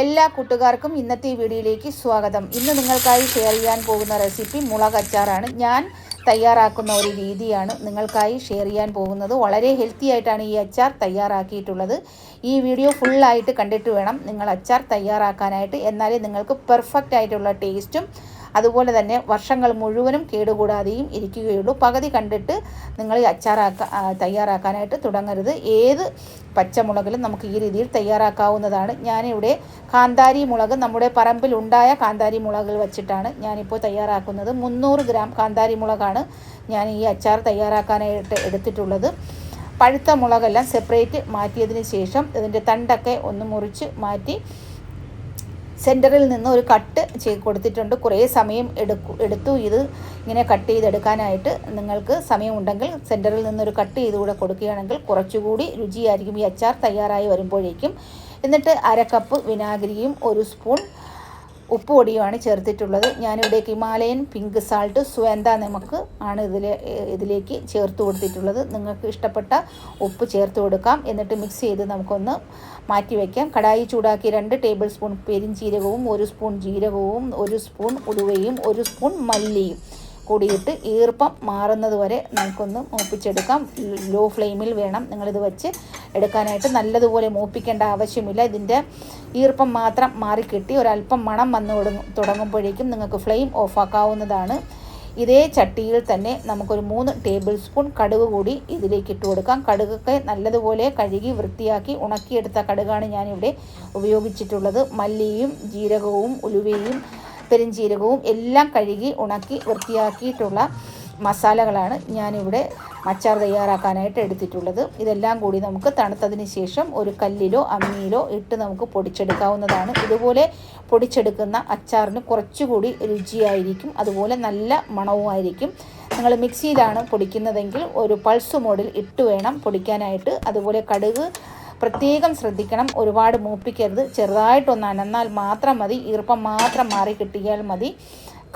എല്ലാ കൂട്ടുകാർക്കും ഇന്നത്തെ വീഡിയോയിലേക്ക് സ്വാഗതം. ഇന്ന് നിങ്ങൾക്കായി ഷെയർ ചെയ്യാൻ പോകുന്ന റെസിപ്പി മുളക് അച്ചാറാണ്. ഞാൻ തയ്യാറാക്കുന്ന ഒരു രീതിയാണ് നിങ്ങൾക്കായി ഷെയർ ചെയ്യാൻ പോകുന്നത്. വളരെ ഹെൽത്തി ആയിട്ടാണ് ഈ അച്ചാർ തയ്യാറാക്കിയിട്ടുള്ളത്. ഈ വീഡിയോ ഫുള്ളായിട്ട് കണ്ടിട്ട് വേണം നിങ്ങൾ അച്ചാർ തയ്യാറാക്കാനായിട്ട്. എന്നാലേ നിങ്ങൾക്ക് പെർഫെക്റ്റ് ആയിട്ടുള്ള ടേസ്റ്റും അതുപോലെ തന്നെ വർഷങ്ങൾ മുഴുവനും കേടുകൂടാതെയും ഇരിക്കുകയുള്ളൂ. പകുതി കണ്ടിട്ട് നിങ്ങൾ ഈ അച്ചാറാക്ക തയ്യാറാക്കാനായിട്ട് തുടങ്ങരുത്. ഏത് പച്ചമുളകിലും നമുക്ക് ഈ രീതിയിൽ തയ്യാറാക്കാവുന്നതാണ്. ഞാനിവിടെ കാന്താരി മുളക് നമ്മുടെ പറമ്പിൽ ഉണ്ടായ കാന്താരി മുളകിൽ വച്ചിട്ടാണ് ഞാനിപ്പോൾ തയ്യാറാക്കുന്നത്. മുന്നൂറ് ഗ്രാം കാന്താരി മുളകാണ് ഞാൻ ഈ അച്ചാർ തയ്യാറാക്കാനായിട്ട് എടുത്തിട്ടുള്ളത്. പഴുത്ത മുളകെല്ലാം സെപ്പറേറ്റ് മാറ്റിയതിന് ശേഷം ഇതിന്റെ തണ്ടൊക്കെ ഒന്ന് മുറിച്ച് മാറ്റി സെന്ററിൽ നിന്ന് ഒരു കട്ട് ചെയ്ത് കൊടുത്തിട്ടുണ്ട്. കുറേ സമയം എടുക്കു എടുത്തു. ഇത് ഇങ്ങനെ കട്ട് ചെയ്തെടുക്കാനായിട്ട് നിങ്ങൾക്ക് സമയമുണ്ടെങ്കിൽ സെന്ററിൽ നിന്നൊരു കട്ട് ചെയ്തുകൂടെ കൊടുക്കുകയാണെങ്കിൽ കുറച്ചുകൂടി രുചിയായിരിക്കും. ഈ അച്ചാർ തയ്യാറായി വരുമ്പോഴേക്കും. എന്നിട്ട് അര കപ്പ് വിനാഗിരിയും ഒരു സ്പൂൺ ഉപ്പ് പൊടിയുമാണ് ചേർത്തിട്ടുള്ളത്. ഞാനിവിടെ ഹിമാലയൻ പിങ്ക് സാൾട്ട് സുവന്ത നമുക്ക് ആണ് ഇതിൽ ഇതിലേക്ക് ചേർത്ത് കൊടുത്തിട്ടുള്ളത്. നിങ്ങൾക്ക് ഇഷ്ടപ്പെട്ട ഉപ്പ് ചേർത്ത് കൊടുക്കാം. എന്നിട്ട് മിക്സ് ചെയ്ത് നമുക്കൊന്ന് മാറ്റി വയ്ക്കാം കടായി ചൂടാക്കി രണ്ട് ടേബിൾ സ്പൂൺ പെരിഞ്ചീരകവും ഒരു സ്പൂൺ ജീരകവും ഒരു സ്പൂൺ ഉലുവയും ഒരു സ്പൂൺ മല്ലിയും. കൂടിയിട്ട് ഈർപ്പം മാറുന്നത് വരെ നമുക്കൊന്ന് മൂപ്പിച്ചെടുക്കാം. ലോ ഫ്ലെയിമിൽ വേണം നിങ്ങളിത് വെച്ച് എടുക്കാനായിട്ട്. നല്ലതുപോലെ മൂപ്പിക്കേണ്ട ആവശ്യമില്ല. ഇതിന്റെ ഈർപ്പം മാത്രം മാറിക്കിട്ടി ഒരല്പം മണം വന്നു തുടങ്ങും തുടങ്ങുമ്പോഴേക്കും നിങ്ങൾക്ക് ഫ്ലെയിം ഓഫാക്കാവുന്നതാണ്. ഇതേ ചട്ടിയിൽ തന്നെ നമുക്കൊരു മൂന്ന് ടേബിൾ സ്പൂൺ കടുക് കൂടി ഇതിലേക്ക് ഇട്ട് കൊടുക്കാം. കടുകൊക്കെ നല്ലതുപോലെ കഴുകി വൃത്തിയാക്കി ഉണക്കിയെടുത്ത കടുകാണ് ഞാനിവിടെ ഉപയോഗിച്ചിട്ടുള്ളത്. മല്ലിയും ജീരകവും ഉലുവയും പെരിഞ്ചീരകവും എല്ലാം കഴുകി ഉണക്കി വൃത്തിയാക്കിയിട്ടുള്ള മസാലകളാണ് ഞാനിവിടെ അച്ചാർ തയ്യാറാക്കാനായിട്ട് എടുത്തിട്ടുള്ളത്. ഇതെല്ലാം കൂടി നമുക്ക് തണുത്തതിന് ശേഷം ഒരു കല്ലിലോ അമ്മിയിലോ ഇട്ട് നമുക്ക് പൊടിച്ചെടുക്കാവുന്നതാണ്. ഇതുപോലെ പൊടിച്ചെടുക്കുന്ന അച്ചാറിന് കുറച്ചുകൂടി രുചിയായിരിക്കും. അതുപോലെ നല്ല മണവുമായിരിക്കും. നിങ്ങൾ മിക്സിയിലാണ് പൊടിക്കുന്നതെങ്കിൽ ഒരു പൾസ് മോഡിൽ ഇട്ട് വേണം പൊടിക്കാനായിട്ട്. അതുപോലെ കടുക് പ്രത്യേകം ശ്രദ്ധിക്കണം. ഒരുപാട് മൂപ്പിക്കരുത്. ചെറുതായിട്ടൊന്ന് അനന്നാൽ മാത്രം മതി. ഈർപ്പം മാത്രം മാറി കിട്ടിയാൽ മതി.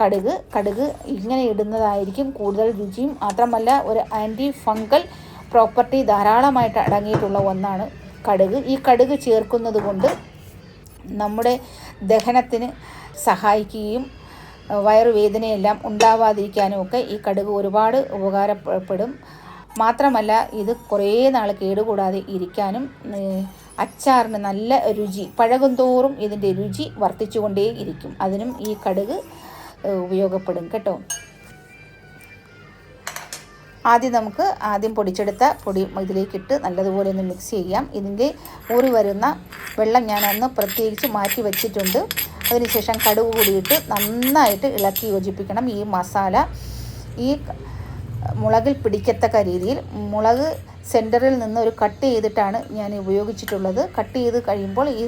കടുക് കടുക് ഇങ്ങനെ ഇടുന്നതായിരിക്കും കൂടുതൽ രുചിയും. മാത്രമല്ല ഒരു ആന്റി ഫംഗൽ പ്രോപ്പർട്ടി ധാരാളമായിട്ട് അടങ്ങിയിട്ടുള്ള ഒന്നാണ് കടുക്. ഈ കടുക് ചേർക്കുന്നത് കൊണ്ട് നമ്മുടെ ദഹനത്തിന് സഹായിക്കുകയും വയറുവേദനയെല്ലാം ഉണ്ടാവാതിരിക്കാനും ഒക്കെ ഈ കടുക് ഒരുപാട് ഉപകാരപ്പെടും. മാത്രമല്ല ഇത് കുറേ നാൾ കേടുകൂടാതെ ഇരിക്കാനും അച്ചാറിന് നല്ല രുചി പഴകും തോറും ഇതിന്റെ രുചി വർദ്ധിച്ചുകൊണ്ടേ ഇരിക്കും. അതിനും ഈ കടുക് ഉപയോഗപ്പെടും കേട്ടോ. ആദ്യം നമുക്ക് ആദ്യം പൊടിച്ചെടുത്ത പൊടി ഇതിലേക്കിട്ട് നല്ലതുപോലെ ഒന്ന് മിക്സ് ചെയ്യാം. ഇതിന്റെ ഊറി വരുന്ന വെള്ളം ഞാൻ അന്ന് പ്രത്യേകിച്ച് മാറ്റി വെച്ചിട്ടുണ്ട്. അതിനുശേഷം കടുക് കൂടിയിട്ട് നന്നായിട്ട് ഇളക്കി യോജിപ്പിക്കണം ഈ മസാല. ഈ മുളകിൽ പിടിക്കത്തക്ക രീതിയിൽ മുളക് സെന്ററിൽ നിന്ന് ഒരു കട്ട് ചെയ്തിട്ടാണ് ഞാൻ ഉപയോഗിച്ചിട്ടുള്ളത്. കട്ട് ചെയ്ത് കഴിയുമ്പോൾ ഈ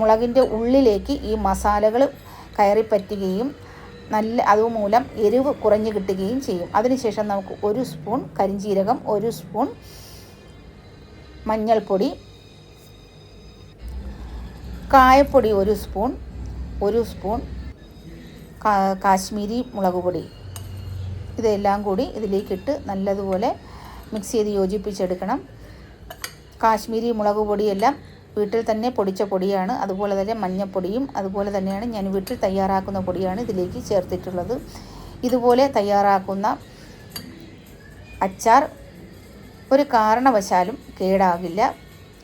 മുളകിന്റെ ഉള്ളിലേക്ക് ഈ മസാലകൾ കയറി പറ്റുകയും നല്ല അതുമൂലം എരിവ് കുറഞ്ഞു കിട്ടുകയും ചെയ്യും. അതിനുശേഷം നമുക്ക് ഒരു സ്പൂൺ കരിഞ്ജീരകം ഒരു സ്പൂൺ മഞ്ഞൾപ്പൊടി കായപ്പൊടി ഒരു സ്പൂൺ ഒരു സ്പൂൺ കാശ്മീരി മുളക് പൊടി. ഇതെല്ലാം കൂടി ഇതിലേക്കിട്ട് നല്ലതുപോലെ മിക്സ് ചെയ്ത് യോജിപ്പിച്ചെടുക്കണം. കാശ്മീരി മുളക് പൊടിയെല്ലാം വീട്ടിൽ തന്നെ പൊടിച്ച പൊടിയാണ്. അതുപോലെ തന്നെ മഞ്ഞപ്പൊടിയും അതുപോലെ തന്നെയാണ് ഞാൻ വീട്ടിൽ തയ്യാറാക്കുന്ന പൊടിയാണ് ഇതിലേക്ക് ചേർത്തിട്ടുള്ളത്. ഇതുപോലെ തയ്യാറാക്കുന്ന അച്ചാർ ഒരു കാരണവശാലും കേടാകില്ല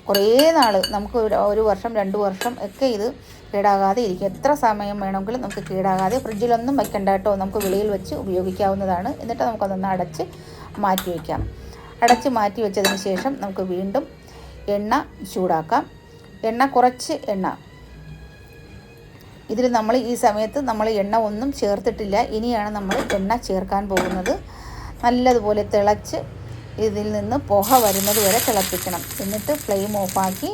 കുറേ നാൾ നമുക്ക് ഒരു വർഷം രണ്ട് വർഷം ഒക്കെ ഇത് കേടാകാതെ ഇരിക്കും. എത്ര സമയം വേണമെങ്കിലും നമുക്ക് കേടാകാതെ ഫ്രിഡ്ജിലൊന്നും വെക്കണ്ട കേട്ടോ. നമുക്ക് വെളിയിൽ വെച്ച് ഉപയോഗിക്കാവുന്നതാണ്. എന്നിട്ട് നമുക്കതൊന്ന് അടച്ച് മാറ്റി വയ്ക്കാം അടച്ച് മാറ്റി വെച്ചതിന് ശേഷം നമുക്ക് വീണ്ടും എണ്ണ ചൂടാക്കാം. എണ്ണ കുറച്ച് എണ്ണ. ഇതിൽ നമ്മൾ ഈ സമയത്ത് നമ്മൾ എണ്ണ ഒന്നും ചേർത്തിട്ടില്ല. ഇനിയാണ് നമ്മൾ എണ്ണ ചേർക്കാൻ പോകുന്നത്. നല്ലതുപോലെ തിളച്ച് ഇതിൽ നിന്ന് പുക വരുന്നത് വരെ തിളപ്പിക്കണം. എന്നിട്ട് ഫ്ലെയിം ഓഫാക്കി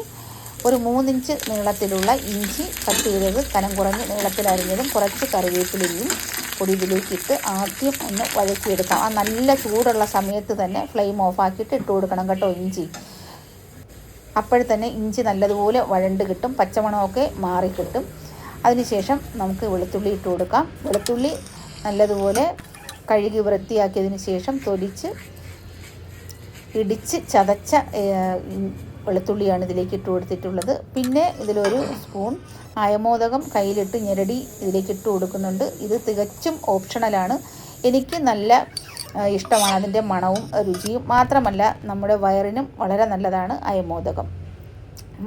ഒരു മൂന്നിഞ്ച് നീളത്തിലുള്ള ഇഞ്ചി കട്ട് ചെയ്തത് കനം കുറഞ്ഞ് നീളത്തിലരിഞ്ഞതും കുറച്ച് കറിവേപ്പിലയും പൊടി ഇതിലേക്കിട്ട് ആദ്യം ഒന്ന് വഴക്കിയെടുക്കാം ആ നല്ല ചൂടുള്ള സമയത്ത് തന്നെ ഫ്ലെയിം ഓഫാക്കിയിട്ട് ഇട്ട് കൊടുക്കണം കേട്ടോ ഇഞ്ചി. അപ്പോഴത്തന്നെ തന്നെ ഇഞ്ചി നല്ലതുപോലെ വഴണ്ട് കിട്ടും പച്ചമണമൊക്കെ മാറിക്കിട്ടും അതിനുശേഷം നമുക്ക് വെളുത്തുള്ളി ഇട്ട് കൊടുക്കാം. വെളുത്തുള്ളി നല്ലതുപോലെ കഴുകി വൃത്തിയാക്കിയതിന് ശേഷം തൊലിച്ച് ഇടിച്ച് ചതച്ച വെളുത്തുള്ളിയാണ് ഇതിലേക്ക് ഇട്ട് കൊടുത്തിട്ടുള്ളത്. പിന്നെ ഇതിലൊരു സ്പൂൺ അയമോദകം കയ്യിലിട്ട് ഞെരടി ഇതിലേക്ക് ഇട്ട് കൊടുക്കുന്നുണ്ട്. ഇത് തികച്ചും ഓപ്ഷണലാണ്. എനിക്ക് നല്ല ഇഷ്ടമാണ്. അതിന്റെ മണവും രുചിയും മാത്രമല്ല നമ്മുടെ വയറിനും വളരെ നല്ലതാണ് അയമോദകം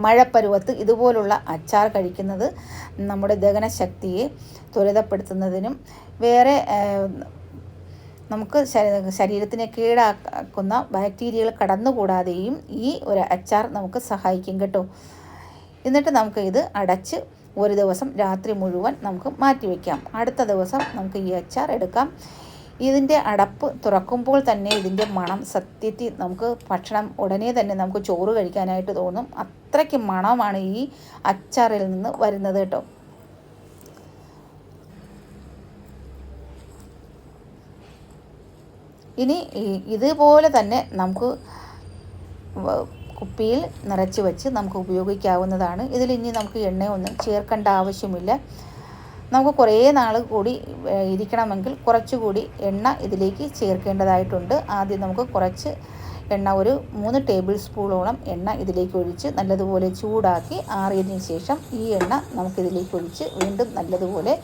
മഴപ്പരുവത്ത് ഇതുപോലുള്ള അച്ചാർ കഴിക്കുന്നത് നമ്മുടെ ദഹനശക്തിയെ ത്വരിതപ്പെടുത്തുന്നതിനും വേറെ നമുക്ക് ശരീരത്തിനെ കീടാക്കുന്ന ബാക്ടീരിയകൾ കടന്നുകൂടാതെയും ഈ ഒരു അച്ചാർ നമുക്ക് സഹായിക്കും കേട്ടോ. എന്നിട്ട് നമുക്ക് ഇത് അടച്ച് ഒരു ദിവസം രാത്രി മുഴുവൻ നമുക്ക് മാറ്റി വയ്ക്കാം അടുത്ത ദിവസം നമുക്ക് ഈ അച്ചാർ എടുക്കാം. ഇതിന്റെ അടപ്പ് തുറക്കുമ്പോൾ തന്നെ ഇതിന്റെ മണം സത്യത്തിൽ നമുക്ക് ഭക്ഷണം ഉടനെ തന്നെ നമുക്ക് ചോറ് കഴിക്കാനായിട്ട് തോന്നും. അത്രയ്ക്ക് മണമാണ് ഈ അച്ചാറിൽ നിന്ന് വരുന്നത് കേട്ടോ. ഇനി ഇതുപോലെ തന്നെ നമുക്ക് കുപ്പിയിൽ നിറച്ച് വെച്ച് നമുക്ക് ഉപയോഗിക്കാവുന്നതാണ്. ഇതിൽ ഇനി നമുക്ക് എണ്ണയൊന്നും ചേർക്കേണ്ട ആവശ്യമില്ല. നമുക്ക് കുറേ നാൾ കൂടി ഇരിക്കണമെങ്കിൽ കുറച്ചുകൂടി എണ്ണ ഇതിലേക്ക് ചേർക്കേണ്ടതായിട്ടുണ്ട്. ആദ്യം നമുക്ക് കുറച്ച് എണ്ണ ഒരു മൂന്ന് ടേബിൾ സ്പൂണോളം എണ്ണ ഇതിലേക്ക് ഒഴിച്ച് നല്ലതുപോലെ ചൂടാക്കി ആറിയതിന് ശേഷം ഈ എണ്ണ നമുക്കിതിലേക്ക് ഒഴിച്ച് വീണ്ടും നല്ലതുപോലെ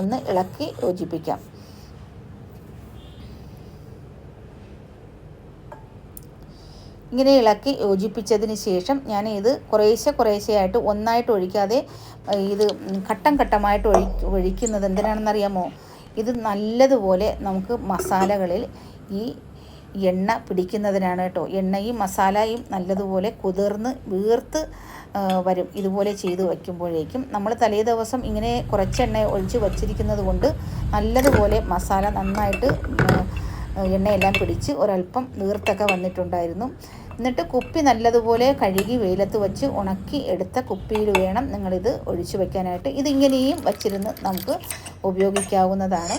ഒന്ന് ഇളക്കി യോജിപ്പിക്കാം. ഇങ്ങനെ ഇളക്കി യോജിപ്പിച്ചതിന് ശേഷം ഞാൻ ഇത് കുറേശ്ശെ കുറേശ്ശെയായിട്ട് ഒന്നായിട്ട് ഒഴിക്കാതെ ഇത് ഘട്ടം ഘട്ടമായിട്ട് ഒഴി ഒഴിക്കുന്നത് എന്തിനാണെന്നറിയാമോ? ഇത് നല്ലതുപോലെ നമുക്ക് മസാലകളിൽ ഈ എണ്ണ പിടിക്കുന്നതിനാണ് കേട്ടോ. എണ്ണയും മസാലയും നല്ലതുപോലെ കുതിർന്ന് വീർത്ത് വരും. ഇതുപോലെ ചെയ്തു വയ്ക്കുമ്പോഴേക്കും നമ്മൾ തലേ ദിവസം ഇങ്ങനെ കുറച്ച് എണ്ണ ഒഴിച്ച് വച്ചിരിക്കുന്നത് കൊണ്ട് നല്ലതുപോലെ മസാല നന്നായിട്ട് എണ്ണയെല്ലാം പിടിച്ച് ഒരല്പം നീർത്തൊക്കെ വന്നിട്ടുണ്ടായിരുന്നു. എന്നിട്ട് കുപ്പി നല്ലതുപോലെ കഴുകി വെയിലത്ത് വെച്ച് ഉണക്കി എടുത്ത കുപ്പിയിൽ വേണം നിങ്ങളിത് ഒഴിച്ചു വെക്കാനായിട്ട്. ഇതിങ്ങനെയും വച്ചിരുന്ന് നമുക്ക് ഉപയോഗിക്കാവുന്നതാണ്.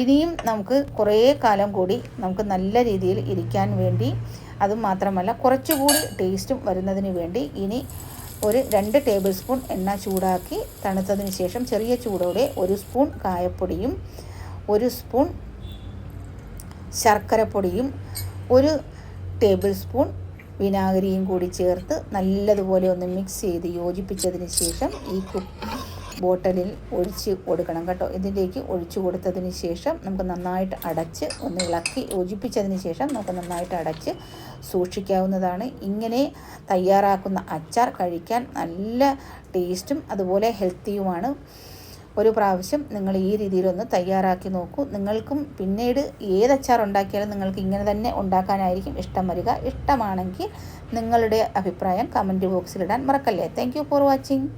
ഇനിയും നമുക്ക് കുറേ കാലം കൂടി നമുക്ക് നല്ല രീതിയിൽ ഇരിക്കാൻ വേണ്ടി അതും മാത്രമല്ല കുറച്ചുകൂടി ടേസ്റ്റും വരുന്നതിന് വേണ്ടി ഇനി ഒരു രണ്ട് ടേബിൾ സ്പൂൺ എണ്ണ ചൂടാക്കി തണുത്തതിന് ശേഷം ചെറിയ ചൂടോടെ ഒരു സ്പൂൺ കായപ്പൊടിയും ഒരു സ്പൂൺ ശർക്കരപ്പൊടിയും ഒരു ടേബിൾ സ്പൂൺ വിനാഗിരിയും കൂടി ചേർത്ത് നല്ലതുപോലെ ഒന്ന് മിക്സ് ചെയ്ത് യോജിപ്പിച്ചതിന് ശേഷം ഈ ബോട്ടലിൽ ഒഴിച്ച് കൊടുക്കണം കേട്ടോ. ഇതിലേക്ക് ഒഴിച്ചു കൊടുത്തതിന് ശേഷം നമുക്ക് നന്നായിട്ട് അടച്ച് ഒന്ന് ഇളക്കി യോജിപ്പിച്ചതിന് ശേഷം നമുക്ക് നന്നായിട്ട് അടച്ച് സൂക്ഷിക്കാവുന്നതാണ്. ഇങ്ങനെ തയ്യാറാക്കുന്ന അച്ചാർ കഴിക്കാൻ നല്ല ടേസ്റ്റും അതുപോലെ ഹെൽത്തിയുമാണ്. ഒരു പ്രാവശ്യം നിങ്ങൾ ഈ രീതിയിലൊന്ന് തയ്യാറാക്കി നോക്കൂ. നിങ്ങൾക്കും പിന്നീട് ഏത് അച്ചാർ ഉണ്ടാക്കിയാലും നിങ്ങൾക്ക് ഇങ്ങനെ തന്നെ ഉണ്ടാക്കാനായിരിക്കും ഇഷ്ടം വരിക. ഇഷ്ടമാണെങ്കിൽ നിങ്ങളുടെ അഭിപ്രായം കമന്റ് ബോക്സിലിടാൻ മറക്കല്ലേ. Thank for watching